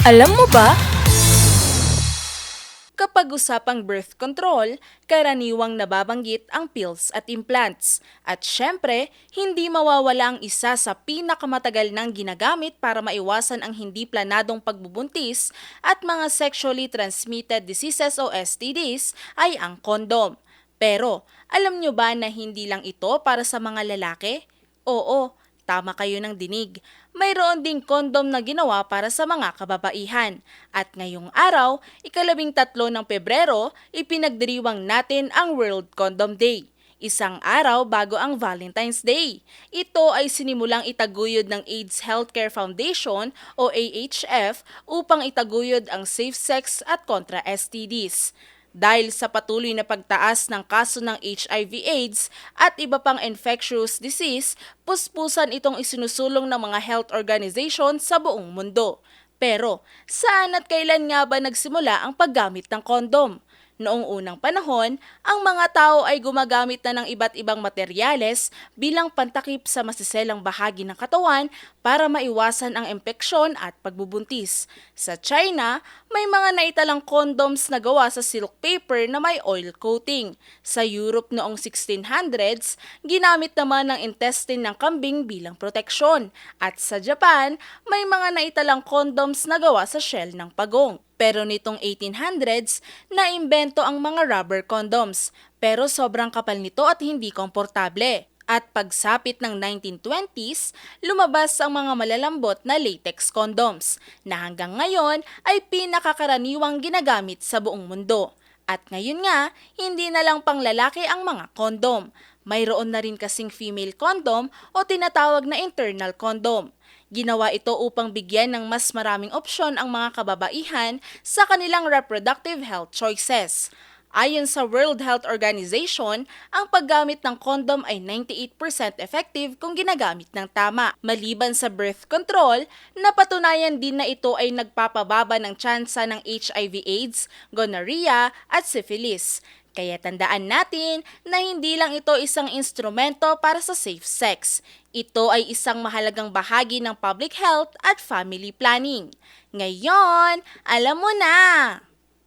Alam mo ba? Kapag usapang birth control, karaniwang nababanggit ang pills at implants. At syempre, hindi mawawala ang isa sa pinakamatagal nang ginagamit para maiwasan ang hindi planadong pagbubuntis at mga sexually transmitted diseases o STDs ay ang kondom. Pero, alam nyo ba na hindi lang ito para sa mga lalaki? Oo, tama kayo ng dinig. Mayroon ding kondom na ginawa para sa mga kababaihan. At ngayong araw, ikalabing tatlo ng Pebrero, ipinagdiriwang natin ang World Condom Day. Isang araw bago ang Valentine's Day. Ito ay sinimulang itaguyod ng AIDS Healthcare Foundation o AHF upang itaguyod ang safe sex at kontra STDs. Dahil sa patuloy na pagtaas ng kaso ng HIV-AIDS at iba pang infectious disease, puspusan itong isinusulong ng mga health organization sa buong mundo. Pero, saan at kailan nga ba nagsimula ang paggamit ng kondom? Noong unang panahon, ang mga tao ay gumagamit na ng iba't ibang materyales bilang pantakip sa masiselang bahagi ng katawan para maiwasan ang impeksyon at pagbubuntis. Sa China, may mga naitalang condoms na gawa sa silk paper na may oil coating. Sa Europe noong 1600s, ginamit naman ang intestine ng kambing bilang proteksyon. At sa Japan, may mga naitalang condoms na gawa sa shell ng pagong. Pero nitong 1800s, naimbento ang mga rubber condoms. Pero sobrang kapal nito at hindi komportable. At pagsapit ng 1920s, lumabas ang mga malalambot na latex condoms na hanggang ngayon ay pinakakaraniwang ginagamit sa buong mundo. At ngayon nga, hindi na lang pang lalaki ang mga kondom. Mayroon na rin kasing female condom o tinatawag na internal condom. Ginawa ito upang bigyan ng mas maraming opsyon ang mga kababaihan sa kanilang reproductive health choices. Ayon sa World Health Organization, ang paggamit ng kondom ay 98% effective kung ginagamit ng tama. Maliban sa birth control, napatunayan din na ito ay nagpapababa ng tsansa ng HIV-AIDS, gonorrhea at syphilis. Kaya tandaan natin na hindi lang ito isang instrumento para sa safe sex. Ito ay isang mahalagang bahagi ng public health at family planning. Ngayon, alam mo na!